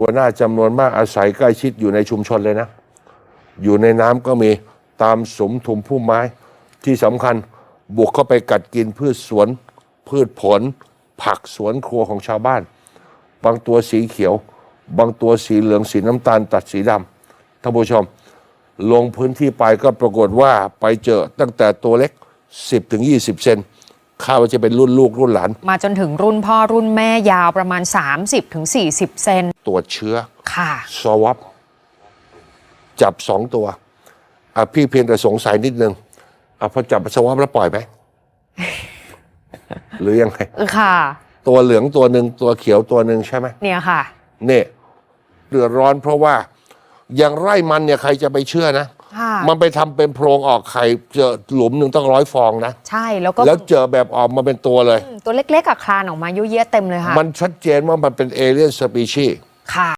ตัวหน้าจำนวนมากอาศัยใกล้ชิดอยู่ในชุมชนเลยนะ อยู่ในน้ำก็มีตามสมทุมพุ่มไม้ที่สำคัญบุกเข้าไปกัดกินพืชสวน พืชผล ผักสวนครัวของชาวบ้าน บางตัวสีเขียว บางตัวสีเหลืองสีน้ำตาลตัดสีดำท่านผู้ชม ลงพื้นที่ไปก็ปรากฏว่าไปเจอตั้งแต่ตัวเล็ก 10ถึง20 เซน คาดว่าจะเป็นรุ่นลูกรุ่นหลาน มาจนถึงรุ่นพ่อรุ่นแม่ยาวประมาณ 30-40เซนตรวจเชื้อค่ะ สวอปจับสองตัวอะพี่เพียงแต่สงสัยนิดนึงอะพอจับสวอปแล้วปล่อยไหม หรือยังไง ค่ะ ตัวเหลืองตัวหนึ่งตัวเขียวตัวหนึ่งใช่ไหมเนี่ยค่ะ เนี่ยเดือดร้อนเพราะว่าอย่างไร่มันเนี่ยใครจะไปเชื่อนะ ค่ะ มันไปทำเป็นโพรงออกไข่เจอหลุมหนึ่งต้องร้อยฟองนะ ใช่แล้วก็แล้วเจอแบบออกมาเป็นตัวเลยตัวเล็กๆกับคลานออกมาเยอะแยะเต็มเลยค่ะมันชัดเจนว่ามันเป็นเอเลี่ยนสปีชี ค่ะ